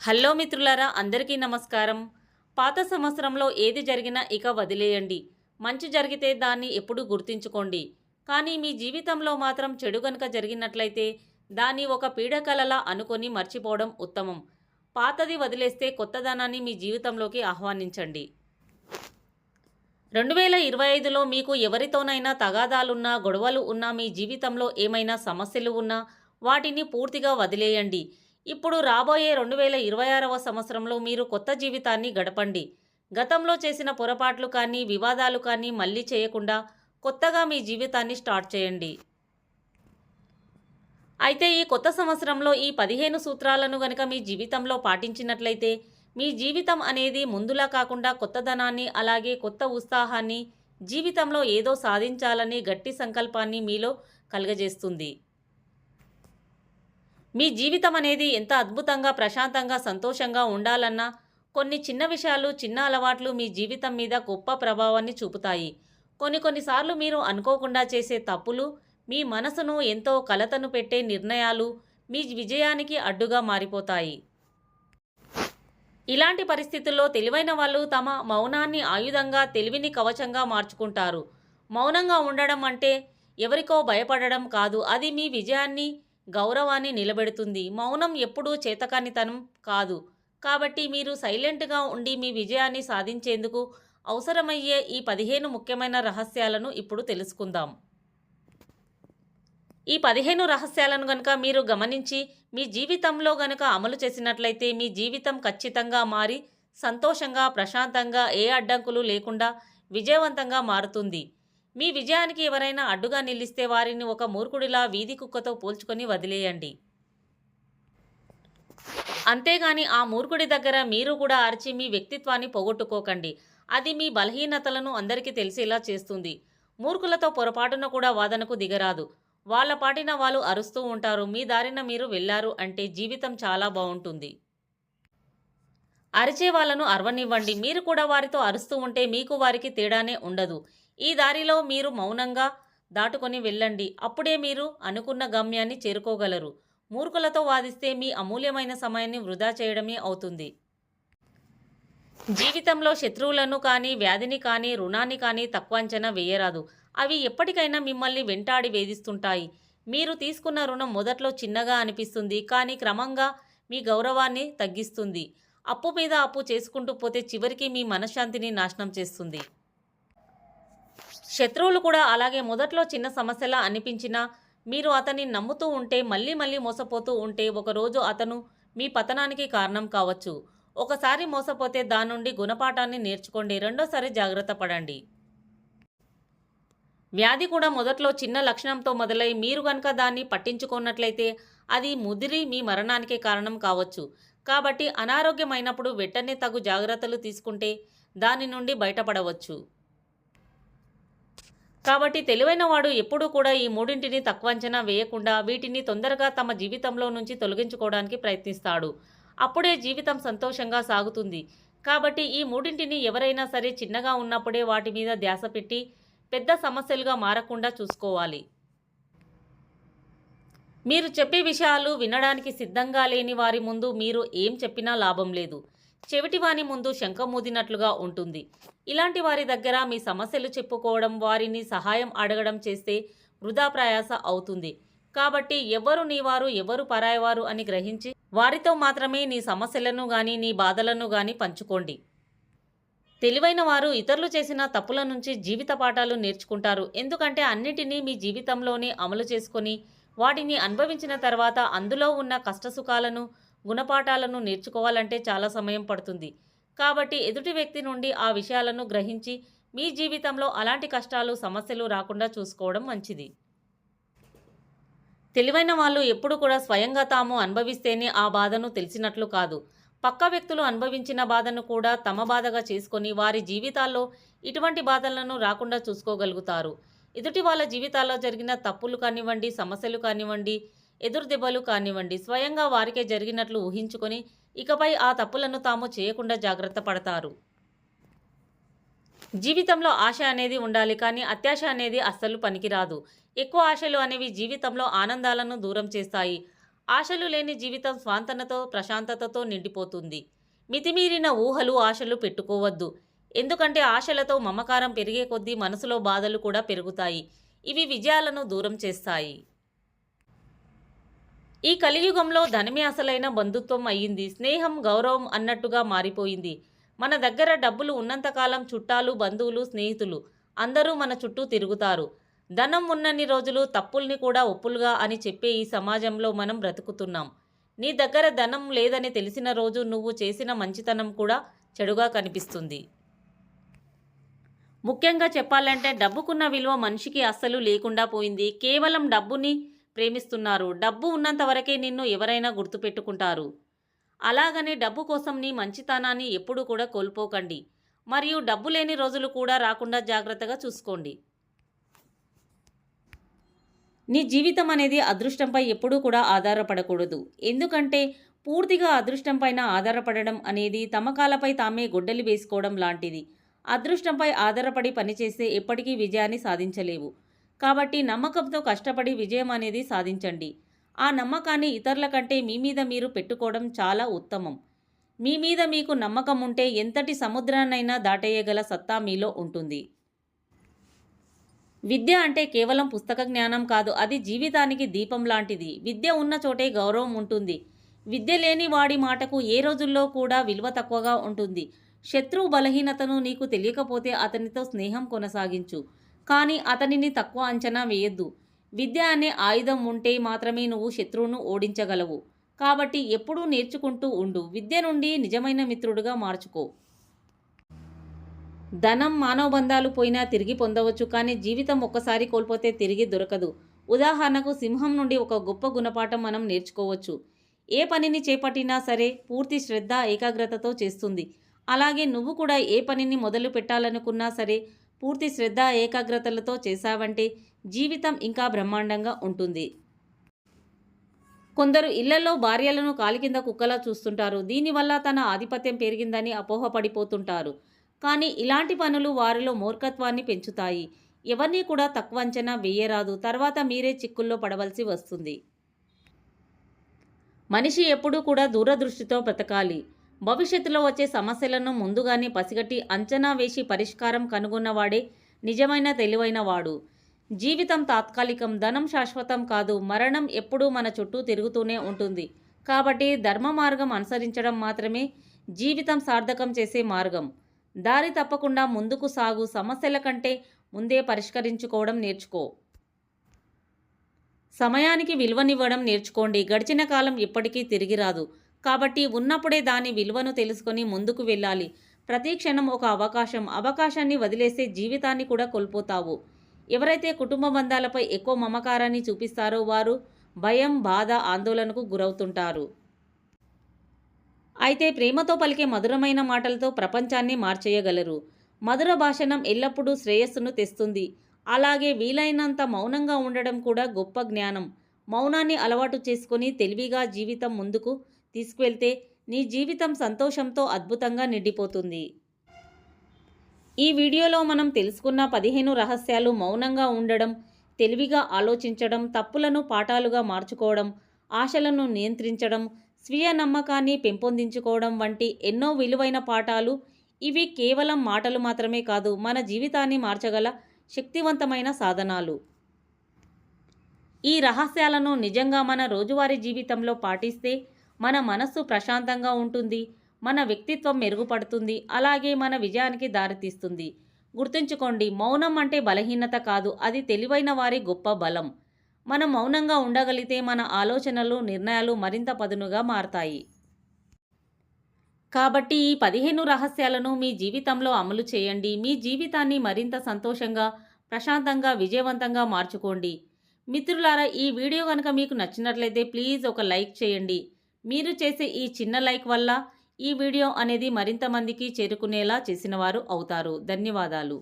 Hello మిత్రులారా అందరికీ నమస్కారం. పాత సంవత్సరంలో ఏది జరిగినా ఇక వదిలేయండి. మంచి జరిగితే దాన్ని ఎప్పుడూ గుర్తుంచుకోండి. కానీ మీ జీవితంలో మాత్రం చెడు గనుక జరిగినట్లయితే దాన్ని ఒక పీడకలలా అనుకొని మర్చిపోవడం ఉత్తమం. పాతది వదిలేస్తే కొత్తదనాన్ని మీ జీవితంలోకి ఆహ్వానించండి. రెండు వేల ఇరవై ఐదులో మీకు ఎవరితోనైనా తగాదాలున్నా గొడవలు ఉన్నా మీ జీవితంలో ఏమైనా సమస్యలు ఉన్నా వాటిని పూర్తిగా వదిలేయండి. ఇప్పుడు రాబోయే రెండు వేల ఇరవై ఆరవ సంవత్సరంలో మీరు కొత్త జీవితాన్ని గడపండి. గతంలో చేసిన పొరపాట్లు కానీ వివాదాలు కానీ మళ్ళీ చేయకుండా కొత్తగా మీ జీవితాన్ని స్టార్ట్ చేయండి. అయితే ఈ కొత్త సంవత్సరంలో ఈ పదిహేను సూత్రాలను గనక మీ జీవితంలో పాటించినట్లయితే మీ జీవితం అనేది ముందులా కాకుండా కొత్తదనాన్ని అలాగే కొత్త ఉత్సాహాన్ని జీవితంలో ఏదో సాధించాలని గట్టి సంకల్పాన్ని మీలో కలుగజేస్తుంది. మీ జీవితం అనేది ఎంత అద్భుతంగా ప్రశాంతంగా సంతోషంగా ఉండాలన్నా కొన్ని చిన్న విషయాలు చిన్న అలవాట్లు మీ జీవితం మీద గొప్ప ప్రభావాన్ని చూపుతాయి. కొన్ని కొన్నిసార్లు మీరు అనుకోకుండా చేసే తప్పులు మీ మనసును ఎంతో కలతను పెట్టే నిర్ణయాలు మీ విజయానికి అడ్డుగా మారిపోతాయి. ఇలాంటి పరిస్థితుల్లో తెలివైన వాళ్ళు తమ మౌనాన్ని ఆయుధంగా తెలివిని కవచంగా మార్చుకుంటారు. మౌనంగా ఉండడం అంటే ఎవరికో భయపడడం కాదు అది మీ విజయాన్ని గౌరవాన్ని నిలబెడుతుంది. మౌనం ఎప్పుడూ చేతకానితనం కాదు. కాబట్టి మీరు సైలెంట్గా ఉండి మీ విజయాన్ని సాధించేందుకు అవసరమయ్యే ఈ పదిహేను ముఖ్యమైన రహస్యాలను ఇప్పుడు తెలుసుకుందాం. ఈ పదిహేను రహస్యాలను గనుక మీరు గమనించి మీ జీవితంలో గనుక అమలు చేసినట్లయితే మీ జీవితం ఖచ్చితంగా మారి సంతోషంగా ప్రశాంతంగా ఏ అడ్డంకులు లేకుండా విజయవంతంగా మారుతుంది. మీ విజయానికి ఎవరైనా అడ్డుగా నిలిస్తే వారిని ఒక మూర్ఖుడిలా వీధి కుక్కతో పోల్చుకొని వదిలేయండి. అంతేగాని ఆ మూర్ఖుడి దగ్గర మీరు కూడా అరిచి మీ వ్యక్తిత్వాన్ని పోగొట్టుకోకండి. అది మీ బలహీనతలను అందరికీ తెలిసేలా చేస్తుంది. మూర్ఖులతో పొరపాటున కూడా వాదనకు దిగరాదు. వాళ్ళ పాటిన వాళ్ళు అరుస్తూ ఉంటారు. మీ దారిన మీరు వెళ్ళారు అంటే జీవితం చాలా బాగుంటుంది. అరిచే వాళ్ళను అరవనివ్వండి. మీరు కూడా వారితో అరుస్తూ ఉంటే మీకు వారికి తేడానే ఉండదు. ఈ దారిలో మీరు మౌనంగా దాటుకొని వెళ్ళండి. అప్పుడే మీరు అనుకున్న గమ్యాన్ని చేరుకోగలరు. మూర్ఖులతో వాదిస్తే మీ అమూల్యమైన సమయాన్ని వృధా చేయడమే అవుతుంది. జీవితంలో శత్రువులను కానీ వ్యాధిని కానీ రుణాన్ని కానీ తక్కువ అంచనా వేయరాదు. అవి ఎప్పటికైనా మిమ్మల్ని వెంటాడి వేధిస్తుంటాయి. మీరు తీసుకున్న రుణం మొదట్లో చిన్నగా అనిపిస్తుంది కానీ క్రమంగా మీ గౌరవాన్ని తగ్గిస్తుంది. అప్పు మీద అప్పు చేసుకుంటూ పోతే చివరికి మీ మనశ్శాంతిని నాశనం చేస్తుంది. శత్రువులు కూడా అలాగే మొదట్లో చిన్న సమస్యలా అనిపించినా మీరు అతన్ని నమ్ముతూ ఉంటే మళ్ళీ మళ్ళీ మోసపోతూ ఉంటే ఒకరోజు అతను మీ పతనానికి కారణం కావచ్చు. ఒకసారి మోసపోతే దాని నుండి గుణపాఠాన్ని నేర్చుకోండి. రెండోసారి జాగ్రత్త పడండి. వ్యాధి కూడా మొదట్లో చిన్న లక్షణంతో మొదలై మీరు కనుక దాన్ని పట్టించుకున్నట్లయితే అది ముదిరి మీ మరణానికి కారణం కావచ్చు. కాబట్టి అనారోగ్యమైనప్పుడు వెంటనే తగు జాగ్రత్తలు తీసుకుంటే దాని నుండి బయటపడవచ్చు. కాబట్టి తెలివైన వాడు ఎప్పుడూ కూడా ఈ మూడింటిని తక్కువ అంచనా వేయకుండా వీటిని తొందరగా తమ జీవితంలో నుంచి తొలగించుకోవడానికి ప్రయత్నిస్తాడు. అప్పుడే జీవితం సంతోషంగా సాగుతుంది. కాబట్టి ఈ మూడింటిని ఎవరైనా సరే చిన్నగా ఉన్నప్పుడే వాటి మీద ధ్యాస పెట్టి పెద్ద సమస్యలుగా మారకుండా చూసుకోవాలి. మీరు చెప్పే విషయాలు వినడానికి సిద్ధంగా లేని వారి ముందు మీరు ఏం చెప్పినా లాభం లేదు. చెవిటివాని ముందు శంఖమూదినట్లుగా ఉంటుంది. ఇలాంటి వారి దగ్గర మీ సమస్యలు చెప్పుకోవడం వారిని సహాయం అడగడం చేస్తే వృధా ప్రయాస అవుతుంది. కాబట్టి ఎవరు నీవారు ఎవరు పరాయవారు అని గ్రహించి వారితో మాత్రమే నీ సమస్యలను గాని నీ బాధలను గాని పంచుకోండి. తెలివైన వారు ఇతరులు చేసిన తప్పుల నుంచి జీవిత పాఠాలు నేర్చుకుంటారు. ఎందుకంటే అన్నిటినీ మీ జీవితంలోనే అమలు చేసుకొని వాటిని అనుభవించిన తర్వాత అందులో ఉన్న కష్టసుఖాలను గుణపాఠాలను నేర్చుకోవాలంటే చాలా సమయం పడుతుంది. కాబట్టి ఎదుటి వ్యక్తి నుండి ఆ విషయాలను గ్రహించి మీ జీవితంలో అలాంటి కష్టాలు సమస్యలు రాకుండా చూసుకోవడం మంచిది. తెలివైన వాళ్ళు ఎప్పుడు కూడా స్వయంగా తాము అనుభవిస్తేనే ఆ బాధను తెలిసినట్లు కాదు. పక్క వ్యక్తులు అనుభవించిన బాధను కూడా తమ బాధగా చేసుకొని వారి జీవితాల్లో ఇటువంటి బాధలను రాకుండా చూసుకోగలుగుతారు. ఎదుటి వాళ్ళ జీవితాల్లో జరిగిన తప్పులు కానివ్వండి సమస్యలు కానివ్వండి ఎదురు దెబ్బలు కానివ్వండి స్వయంగా వారికే జరిగినట్లు ఊహించుకొని ఇకపై ఆ తప్పులను తాము చేయకుండా జాగ్రత్త పడతారు. జీవితంలో ఆశ అనేది ఉండాలి కానీ అత్యాశ అనేది అస్సలు పనికిరాదు. ఎక్కువ ఆశలు అనేవి జీవితంలో ఆనందాలను దూరం చేస్తాయి. ఆశలు లేని జీవితం స్వాంతనతో ప్రశాంతతతో నిండిపోతుంది. మితిమీరిన ఊహలు ఆశలు పెట్టుకోవద్దు. ఎందుకంటే ఆశలతో మమకారం పెరిగే కొద్దీ మనసులో బాధలు కూడా పెరుగుతాయి. ఇవి విజయాలను దూరం చేస్తాయి. ఈ కలియుగంలో ధనమే అసలైన బంధుత్వం అయ్యింది. స్నేహం గౌరవం అన్నట్టుగా మారిపోయింది. మన దగ్గర డబ్బులు ఉన్నంతకాలం చుట్టాలు బంధువులు స్నేహితులు అందరూ మన చుట్టూ తిరుగుతారు. ధనం ఉన్నన్ని రోజులు తప్పుల్ని కూడా ఒప్పులుగా అని చెప్పే ఈ సమాజంలో మనం బ్రతుకుతున్నాం. నీ దగ్గర ధనం లేదని తెలిసిన రోజు నువ్వు చేసిన మంచితనం కూడా చెడుగా కనిపిస్తుంది. ముఖ్యంగా చెప్పాలంటే డబ్బుకున్న విలువ మనిషికి అస్సలు లేకుండా పోయింది. కేవలం డబ్బుని ప్రేమిస్తున్నారు. డబ్బు ఉన్నంత వరకే నిన్ను ఎవరైనా గుర్తుపెట్టుకుంటారు. అలాగని డబ్బు కోసం నీ మంచితనాన్ని ఎప్పుడూ కూడా కోల్పోకండి. మరియు డబ్బు లేని రోజులు కూడా రాకుండా జాగ్రత్తగా చూసుకోండి. నీ జీవితం అనేది అదృష్టంపై ఎప్పుడూ కూడా ఆధారపడకూడదు. ఎందుకంటే పూర్తిగా అదృష్టం పైన ఆధారపడడం అనేది తమకాలపై తామే గొడ్డలి వేసుకోవడం లాంటిది. అదృష్టంపై ఆధారపడి పనిచేస్తే ఎప్పటికీ విజయాన్ని సాధించలేవు. కాబట్టి నమ్మకంతో కష్టపడి విజయం అనేది సాధించండి. ఆ నమ్మకాన్ని ఇతరుల కంటే మీ మీద మీరు పెట్టుకోవడం చాలా ఉత్తమం. మీ మీద మీకు నమ్మకం ఉంటే ఎంతటి సముద్రాన్నైనా దాటేయగల సత్తా మీలో ఉంటుంది. విద్య అంటే కేవలం పుస్తక జ్ఞానం కాదు అది జీవితానికి దీపం లాంటిది. విద్య ఉన్న చోటే గౌరవం ఉంటుంది. విద్య లేని వాడి మాటకు ఏ రోజుల్లో కూడా విలువ తక్కువగా ఉంటుంది. శత్రువు బలహీనతను నీకు తెలియకపోతే అతనితో స్నేహం కొనసాగించు. కానీ అతనిని తక్కువ అంచనా వేయొద్దు. విద్య అనే ఆయుధం ఉంటే మాత్రమే నువ్వు శత్రువును ఓడించగలవు. కాబట్టి ఎప్పుడూ నేర్చుకుంటూ ఉండు. విద్య నుండి నిజమైన మిత్రుడుగా మార్చుకో. ధనం మానవ బంధాలు పోయినా తిరిగి పొందవచ్చు. కానీ జీవితం ఒక్కసారి కోల్పోతే తిరిగి దొరకదు. ఉదాహరణకు సింహం నుండి ఒక గొప్ప గుణపాఠం మనం నేర్చుకోవచ్చు. ఏ పనిని చేపట్టినా సరే పూర్తి శ్రద్ధ ఏకాగ్రతతో చేస్తుంది. అలాగే నువ్వు కూడా ఏ పనిని మొదలు పెట్టాలనుకున్నా సరే పూర్తి శ్రద్ధ ఏకాగ్రతలతో చేశావంటే జీవితం ఇంకా బ్రహ్మాండంగా ఉంటుంది. కొందరు ఇళ్ళలో భార్యలను కాలి కింద కుక్కలా చూస్తుంటారు. దీనివల్ల తన ఆధిపత్యం పెరిగిందని అపోహపడిపోతుంటారు. కానీ ఇలాంటి పనులు వారిలో మూర్ఖత్వాన్ని పెంచుతాయి. ఎవరిని కూడా తక్కువ అంచనా వేయరాదు. తర్వాత మీరే చిక్కుల్లో పడవలసి వస్తుంది. మనిషి ఎప్పుడూ కూడా దూరదృష్టితో బ్రతకాలి. భవిష్యత్తులో వచ్చే సమస్యలను ముందుగానే పసిగట్టి అంచనా వేసి పరిష్కారం కనుగొన్నవాడే నిజమైన తెలివైన వాడు జీవితం తాత్కాలికం ధనం శాశ్వతం కాదు. మరణం ఎప్పుడూ మన చుట్టూ తిరుగుతూనే ఉంటుంది. కాబట్టి ధర్మ మార్గం అనుసరించడం మాత్రమే జీవితం సార్థకం చేసే మార్గం. దారి తప్పకుండా ముందుకు సాగు సమస్యల కంటే ముందే పరిష్కరించుకోవడం నేర్చుకో. సమయానికి విలువనివ్వడం నేర్చుకోండి. గడిచిన కాలం ఇప్పటికీ తిరిగి రాదు. కాబట్టి ఉన్నప్పుడే దాని విలువను తెలుసుకొని ముందుకు వెళ్ళాలి. ప్రతి క్షణం ఒక అవకాశం. అవకాశాన్ని వదిలేస్తే జీవితాన్ని కూడా కోల్పోతావు. ఎవరైతే కుటుంబ బంధాలపై ఎక్కువ మమకారాన్ని చూపిస్తారో వారు భయం బాధ ఆందోళనకు గురవుతుంటారు. అయితే ప్రేమతో పలికే మధురమైన మాటలతో ప్రపంచాన్ని మార్చేయగలరు. మధుర భాషణం ఎల్లప్పుడూ శ్రేయస్సును తెస్తుంది. అలాగే వీలైనంత మౌనంగా ఉండడం కూడా గొప్ప జ్ఞానం. మౌనాన్ని అలవాటు చేసుకొని తెలివిగా జీవితం ముందుకు తీసుకువెళ్తే నీ జీవితం సంతోషంతో అద్భుతంగా నిండిపోతుంది. ఈ వీడియోలో మనం తెలుసుకున్న పదిహేను రహస్యాలు మౌనంగా ఉండడం తెలివిగా ఆలోచించడం తప్పులను పాఠాలుగా మార్చుకోవడం ఆశలను నియంత్రించడం స్వీయ నమ్మకాన్ని పెంపొందించుకోవడం వంటి ఎన్నో విలువైన పాఠాలు. ఇవి కేవలం మాటలు మాత్రమే కాదు మన జీవితాన్ని మార్చగల శక్తివంతమైన సాధనాలు. ఈ రహస్యాలను నిజంగా మన రోజువారీ జీవితంలో పాటిస్తే మన మనస్సు ప్రశాంతంగా ఉంటుంది మన వ్యక్తిత్వం మెరుగుపడుతుంది అలాగే మన విజయానికి దారితీస్తుంది. గుర్తుంచుకోండి మౌనం అంటే బలహీనత కాదు అది తెలివైన వారి గొప్ప బలం. మనం మౌనంగా ఉండగలిగితే మన ఆలోచనలు నిర్ణయాలు మరింత పదునుగా మారతాయి. కాబట్టి ఈ పదిహేను రహస్యాలను మీ జీవితంలో అమలు చేయండి. మీ జీవితాన్ని మరింత సంతోషంగా ప్రశాంతంగా విజయవంతంగా మార్చుకోండి. మిత్రులారా ఈ వీడియో కనుక మీకు నచ్చినట్లయితే ప్లీజ్ ఒక లైక్ చేయండి. మీరు చేసే ఈ చిన్న లైక్ వల్ల ఈ వీడియో అనేది మరింత మందికి చేరుకునేలా చేసిన వారు అవుతారు. ధన్యవాదాలు.